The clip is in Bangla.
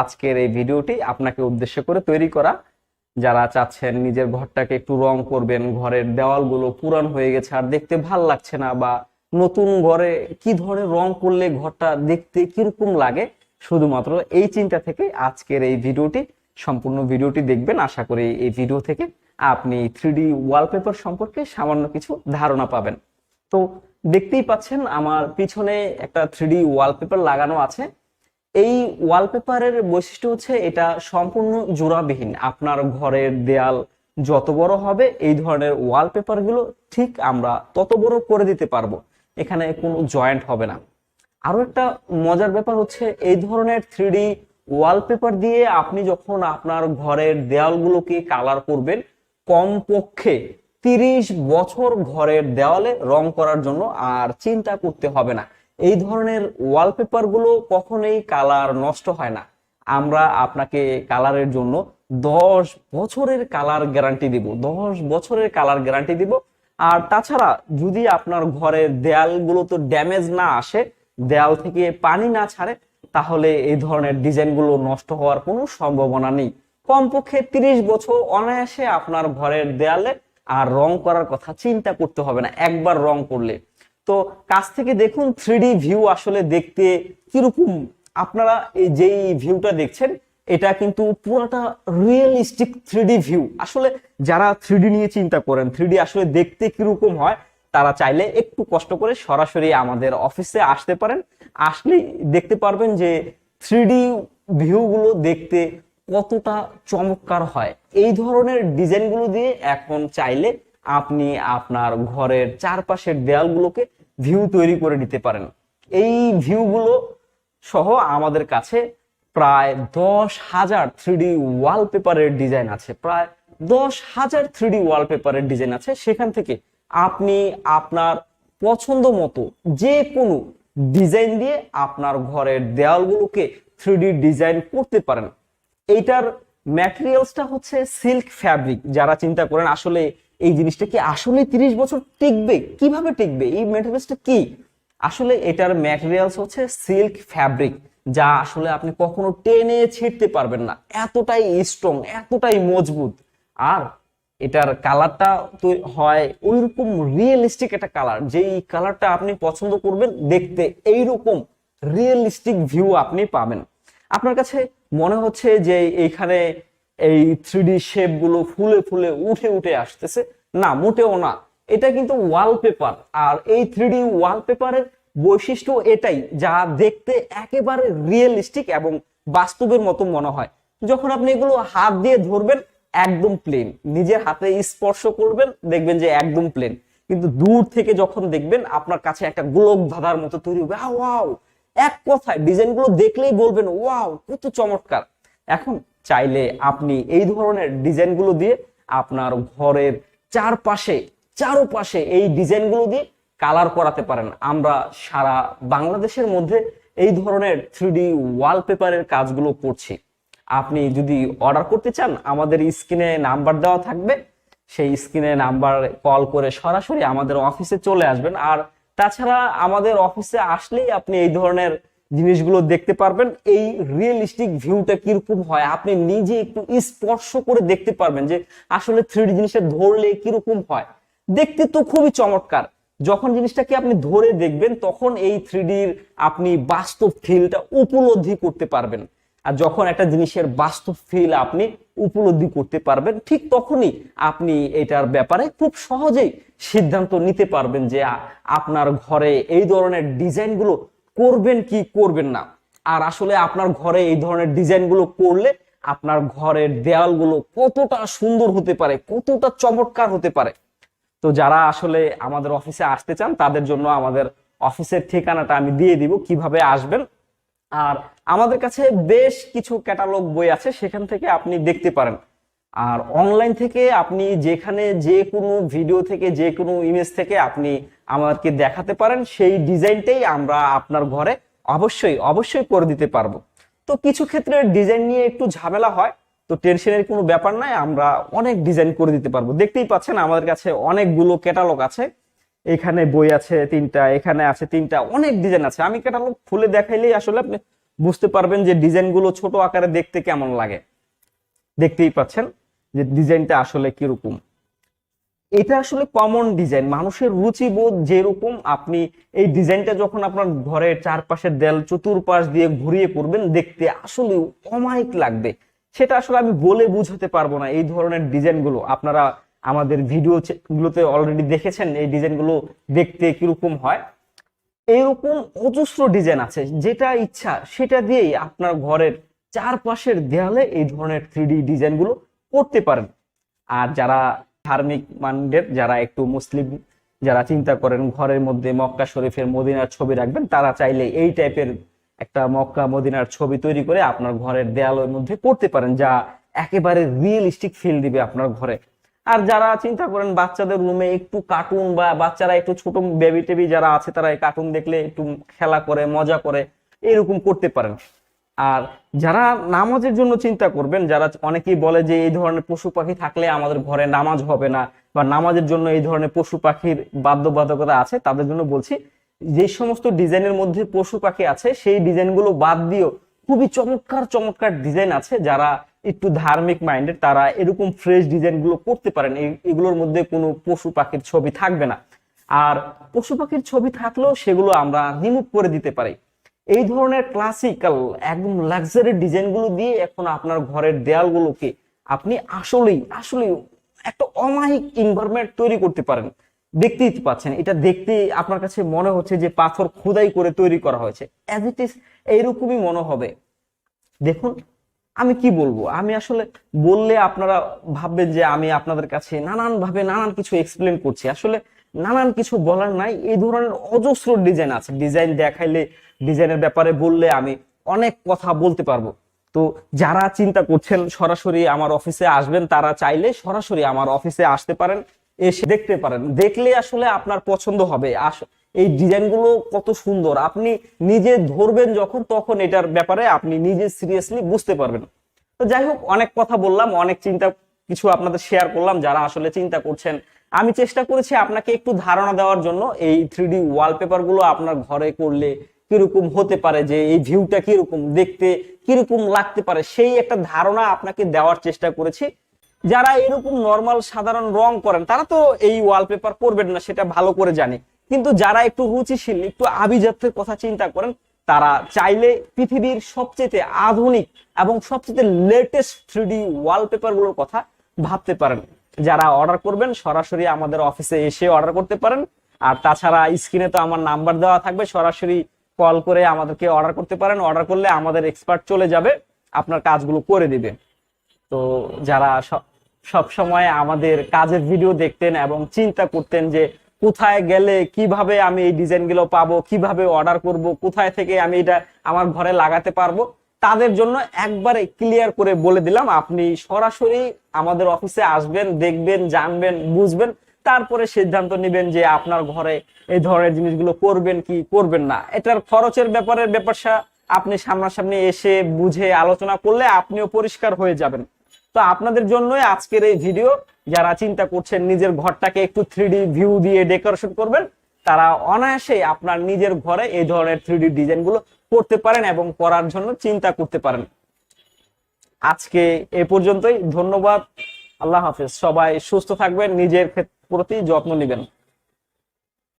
আজকের এই ভিডিওটি আপনাকে উদ্দেশ্য করে তৈরি করা। যারা চাচ্ছেন নিজের ঘরটাকে একটু রং করবেন, ঘরের দেওয়ালগুলো পুরান হয়ে গেছে, আর দেখতে ভালো লাগছে না, বা নতুন ঘরে কি ধরনের রং করলে ঘরটা দেখতে কীরকম লাগে, শুধুমাত্র এই চিন্তা থেকে আজকের এই ভিডিওটি, সম্পূর্ণ ভিডিওটি দেখবেন। আশা করি এই ভিডিও থেকে আপনি থ্রি ওয়ালপেপার সম্পর্কে সামান্য কিছু ধারণা পাবেন। তো দেখতেই পাচ্ছেন, আমার পিছনে একটা থ্রি ওয়ালপেপার লাগানো আছে। এই ওয়ালপেপারের বৈশিষ্ট্য হচ্ছে এটা সম্পূর্ণ জোড়াবিহীন। আপনার ঘরের দেয়াল যত বড় হবে, এই ধরনের ওয়ালপেপারগুলো ঠিক আমরা তত বড় করে দিতে পারব। এখানে কোনো জয়েন্ট হবে না। আরও একটা মজার ব্যাপার হচ্ছে এই ধরনের থ্রি ওয়ালপেপার দিয়ে আপনি যখন আপনার ঘরের দেয়ালগুলোকে কালার করবেন, কমপক্ষে তিরিশ বছর ঘরের দেওয়ালে রং করার জন্য আর চিন্তা করতে হবে না। এই ধরনের ওয়ালপেপারগুলো কখনোই কালার নষ্ট হয় না। আমরা আপনাকে কালারের জন্য দশ বছরের কালার গ্যারান্টি দিব, দশ বছরের কালার গ্যারান্টি দিব। আর তাছাড়া যদি আপনার ঘরের দেয়ালগুলো তো ড্যামেজ না আসে, দেয়াল থেকে পানি না ছাড়ে, তাহলে এই ধরনের ডিজাইনগুলো নষ্ট হওয়ার কোনো সম্ভাবনা নেই। কমপক্ষে তিরিশ বছর অনায়াসে আপনার ঘরের দেয়ালে আর রং করার কথা চিন্তা করতে হবে না, একবার রং করলে। তো কাছ থেকে দেখুন থ্রি ভিউ আসলে দেখতে কীরকম। আপনারা এই যেই ভিউটা দেখছেন, এটা কিন্তু পুরোটা রিয়েলিস্টিক থ্রি ভিউ আসলে যারা থ্রি নিয়ে চিন্তা করেন থ্রি আসলে দেখতে কীরকম হয়, তারা চাইলে একটু কষ্ট করে সরাসরি আমাদের অফিসে আসতে পারেন। আসলেই দেখতে পারবেন যে থ্রি ভিউগুলো দেখতে কতটা চমৎকার হয়। এই ধরনের ডিজাইনগুলো দিয়ে এখন চাইলে আপনি আপনার ঘরের চারপাশের দেয়ালগুলোকে ভিউ তৈরি করে নিতে পারেন। এই ভিউগুলো সহ আমাদের কাছে প্রায় দশ হাজার থ্রিডি ওয়ালপেপারের ডিজাইন আছে। প্রায় দশ হাজার থ্রিডি ওয়ালপেপারের ডিজাইন আছে। সেখান থেকে আপনি আপনার পছন্দ মতো যে কোনো ডিজাইন দিয়ে আপনার ঘরের দেওয়ালগুলোকে থ্রিডি ডিজাইন করতে পারেন। এইটার ম্যাটেরিয়ালসটা হচ্ছে সিল্ক ফ্যাব্রিক যারা চিন্তা করেন, আসলে এই জিনিসটা কি আসলে তিরিশ বছর টিকবে? কীভাবে টিকবে? এই ম্যাটেরিয়ালসটা কি? আসলে এটার ম্যাটেরিয়ালস হচ্ছে সিল্ক ফ্যাব্রিক যা আসলে আপনি কখনো টেনে ছিঁড়তে পারবেন না। এতটাই স্ট্রং এতটাই মজবুত। আর এটার কালারটা তো হয় ওইরকম রিয়েলিস্টিক একটা কালার যেই কালারটা আপনি পছন্দ করবেন দেখতে এইরকম রিয়েলিস্টিক ভিউ আপনি পাবেন। আপনার কাছে মনে হচ্ছে যে এইখানে এই থ্রিডি শেপগুলো ফুলে ফুলে উঠে উঠে আসতেছে। না, মোটেও না। এটা কিন্তু ওয়ালপেপার আর এই থ্রিডি ওয়ালপেপারের বৈশিষ্ট্য এটাই, যা দেখতে একেবারে রিয়েলিস্টিক এবং বাস্তবের মতো মনে হয়। যখন আপনি এগুলো হাত দিয়ে ধরবেন, একদম প্লেন নিজের হাতে স্পর্শ করবেন, দেখবেন যে একদম প্লেন কিন্তু দূর থেকে যখন দেখবেন, আপনার কাছে একটা গোলক ধাঁধার মতো তৈরি হবে। ওয়াও এক কথায় ডিজাইনগুলো দেখলেই বলবেন ওয়াও কত চমৎকার! এখন চাইলে আপনি এই ধরনের ডিজাইনগুলো দিয়ে আপনার ঘরের চারপাশে চারপাশে এই ডিজাইনগুলো দিয়ে কালার করাতে পারেন। আমরা সারা বাংলাদেশের মধ্যে এই ধরনের থ্রি ওয়ালপেপারের কাজগুলো করছি। আপনি যদি অর্ডার করতে চান, আমাদের স্ক্রিনে নাম্বার দেওয়া থাকবে। সেই স্ক্রিনে নাম্বার কল করে সরাসরি আমাদের অফিসে চলে আসবেন। আর তাছাড়া আমাদের অফিসে আসলেই আপনি এই ধরনের জিনিসগুলো দেখতে পারবেন। এই রিয়েলিস্টিক ভিউটা কীরকম হয়? আপনি নিজে একটু স্পর্শ করে দেখতে পারবেন যে আসলে থ্রি জিনিসটা ধরলে কীরকম হয়। দেখতে তো খুবই চমৎকার। যখন জিনিসটাকে আপনি ধরে দেখবেন, তখন এই থ্রিডির আপনি বাস্তব ফিলটা উপলব্ধি করতে পারবেন। আর যখন একটা জিনিসের বাস্তব ফিল আপনি উপলব্ধি করতে পারবেন, ঠিক তখনই আপনি এটার ব্যাপারে খুব সহজেই সিদ্ধান্ত নিতে পারবেন যে আপনার ঘরে এই ধরনের ডিজাইনগুলো করবেন কি করবেন না। আর আসলে আপনার ঘরে এই ধরনের ডিজাইনগুলো করলে আপনার ঘরের দেয়ালগুলো কতটা সুন্দর হতে পারে, কতটা চমৎকার হতে পারে। তো যারা আসলে আমাদের অফিসে আসতে চান, তাদের জন্য আমাদের অফিসের ঠিকানাটা আমি দিয়ে দিব কীভাবে আসবেন। আর আমাদের কাছে বেশ কিছু ক্যাটালগ বই আছে, সেখান থেকে আপনি দেখতে পারেন। আর অনলাইন থেকে আপনি যেখানে যে কোনো ভিডিও থেকে যে কোনো ইমেজ থেকে আপনি আমাদেরকে দেখাতে পারেন, সেই ডিজাইনটাই আমরা আপনার ঘরে অবশ্যই অবশ্যই করে দিতে পারব। তো কিছু ক্ষেত্রে ডিজাইন নিয়ে একটু ঝামেলা হয়, তো টেনশনের কোনো ব্যাপার নাই, আমরা অনেক ডিজাইন করে দিতে পারব। দেখতেই পাচ্ছেন আমাদের কাছে অনেকগুলো ক্যাটালগ আছে। এখানে বই আছে তিনটা, এখানে আছে তিনটা, অনেক ডিজাইন আছে। আমি ক্যাটালগ খুলে দেখাইলেই আসলে আপনি বুঝতে পারবেন যে ডিজাইনগুলো ছোট আকারে দেখতে কেমন লাগে। দেখতেই পাচ্ছেন। যে ডিজাইনটা আসলে কীরকম? এটা আসলে কমন ডিজাইন মানুষের রুচিবোধ যেরকম, আপনি এই ডিজাইনটা যখন আপনার ঘরের চারপাশের দেয়াল চতুর্পাশ দিয়ে ঘুরিয়ে করবেন দেখতে আসলে অমায়িক লাগবে। সেটা আসলে আমি বলে বুঝাতে পারব না এই ধরনের ডিজাইনগুলো। আপনারা আমাদের ভিডিও গুলোতে অলরেডি দেখেছেন, এই ডিজাইনগুলো দেখতে কীরকম হয়। এরকম অজস্র ডিজাইন আছে, যেটা ইচ্ছা, সেটা দিয়েই আপনার ঘরের চারপাশের দেয়ালে এই ধরনের থ্রি ডিজাইনগুলো করতে পারেন। আর যারা ধার্মিক মাইন্ডের যারা একটু মুসলিম, যারা চিন্তা করেন ঘরের মধ্যে মক্কা শরীফের মদিনার ছবি রাখবেন, তারা চাইলে এই টাইপের একটা মক্কা মদিনার ছবি তৈরি করে আপনার ঘরের দেয়ালের মধ্যে করতে পারেন, যা একেবারে রিয়েলিস্টিক ফিল দিবে আপনার ঘরে। আর যারা চিন্তা করেন বাচ্চাদের রুমে একটু কার্টুন বা বাচ্চারা একটু ছোট বেবি টেবি যারা আছে, তারা এই কার্টুন দেখলে একটু খেলা করে, মজা করে, এরকম করতে পারেন। আর যারা নামাজের জন্য চিন্তা করবেন, যারা অনেকেই বলে যে এই ধরনের পশু পাখি থাকলে আমাদের ঘরে নামাজ হবে না বা নামাজের জন্য এই ধরনের পশু পাখির বাধ্যবাধকতা আছে, তাদের জন্য বলছি যে সমস্ত ডিজাইনের মধ্যে পশু পাখি আছে, সেই ডিজাইনগুলো বাদ দিয়েও খুবই চমৎকার চমৎকার ডিজাইন আছে যারা একটু ধার্মিক মাইন্ডের তারা এরকম ফ্রেশ ডিজাইনগুলো করতে পারেন। এগুলোর মধ্যে কোনো পশু পাখির ছবি থাকবে না। আর পশু পাখির ছবি থাকলেও সেগুলো আমরা রিমুভ করে দিতে পারি। এই ধরনের ক্লাসিক্যাল একদম লাক্সারি ডিজাইনগুলো দিয়ে এখন আপনার ঘরের দেয়ালগুলোকে আপনি আসলেই আসলেই একটা অমায়িক এনভায়রনমেন্ট তৈরি করতে পারেন। দেখতেই পাচ্ছেন, এটা দেখতে আপনার কাছে মনে হচ্ছে যে পাথর খোদাই করে তৈরি করা হয়েছে। অ্যাজ ইট ইজ এইরকমই মনে হবে। দেখুন, আমি কি বলব? আমি আসলে বললে আপনারা ভাববেন যে আমি আপনাদের কাছে নানান ভাবে নানান কিছু এক্সপ্লেন করছি। আসলে নানান কিছু বলার নাই। এই ধরনের অজস্র ডিজাইন আছে। ডিজাইন দেখাইলে ডিজাইনের ব্যাপারে বললে আমি অনেক কথা বলতে পারব। তো যারা চিন্তা করছেন, সরাসরি আমার অফিসে আসবেন, তারা চাইলে সরাসরি আমার অফিসে আসতে পারেন, এসে দেখতে পারেন। দেখলে আসলে আপনার পছন্দ হবে। আস- এই ডিজাইনগুলো কত সুন্দর। আপনি নিজে ধরবেন যখন, তখন এটার ব্যাপারে আপনি নিজে সিরিয়াসলি বুঝতে পারবেন। তো যাই হোক, অনেক কথা বললাম, অনেক চিন্তা কিছু আপনাদের শেয়ার করলাম। যারা আসলে চিন্তা করছেন আমি চেষ্টা করেছি আপনাকে একটু ধারণা দেওয়ার জন্য এই থ্রি ডি ওয়ালপেপারগুলো আপনার ঘরে করলে কীরকম হতে পারে, যে এই ভিউটা কীরকম, দেখতে কীরকম লাগতে পারে, সেই একটা ধারণা আপনাকে দেওয়ার চেষ্টা করেছি। যারা এরকম নর্মাল সাধারণ রং করেন, তারা তো এই ওয়ালপেপার করবেন না, সেটা ভালো করে জানে। কিন্তু যারা একটু রুচিশীল, একটু আভিজাত্যের কথা চিন্তা করেন, তারা চাইলে পৃথিবীর সবচেয়ে আধুনিক এবং সবচেয়ে লেটেস্ট থ্রি ওয়ালপেপারগুলোর কথা ভাবতে পারেন। যারা অর্ডার করবেন, সরাসরি আমাদের অফিসে এসে অর্ডার করতে পারেন। আর তাছাড়া স্ক্রিনে তো আমার নাম্বার দেওয়া থাকবে, সরাসরি কল করে আমাদেরকে অর্ডার করতে পারেন। অর্ডার করলে আমাদের এক্সপার্ট চলে যাবে, আপনার কাজগুলো করে দিবে। তো যারা সব সময় আমাদের কাজের ভিডিও দেখতেন এবং চিন্তা করতেন যে কোথায় গেলে কীভাবে আমি এই ডিজাইনগুলো পাবো, কীভাবে অর্ডার করব, কোথায় থেকে আমি এটা আমার ঘরে লাগাতে পারব, তাদের জন্য একবারে ক্লিয়ার করে বলে দিলাম। আপনি সরাসরি আমাদের অফিসে আসবেন, দেখবেন, জানবেন, বুঝবেন, তারপরে সিদ্ধান্ত নেবেন যে আপনার ঘরে এই ধরনের জিনিসগুলো করবেন কি করবেন না। এটার খরচের ব্যাপারে ব্যাপারটা আপনি সামনাসামনি এসে বুঝে আলোচনা করলে আপনিও পরিষ্কার হয়ে যাবেন। তো আপনাদের জন্যই আজকের এই ভিডিও। যারা চিন্তা করছেন নিজের ঘরটাকে একটু থ্রি ভিউ দিয়ে ডেকোরেশন করবেন, তারা অনায়াসেই আপনার নিজের ঘরে এই ধরনের থ্রি ডিজাইনগুলো করতে পারেন এবং করার জন্য চিন্তা করতে পারেন। আজকে এ পর্যন্তই। ধন্যবাদ। আল্লাহ হাফেজ। সবাই সুস্থ থাকবেন নিজের প্রতি যত্ন নেবেন।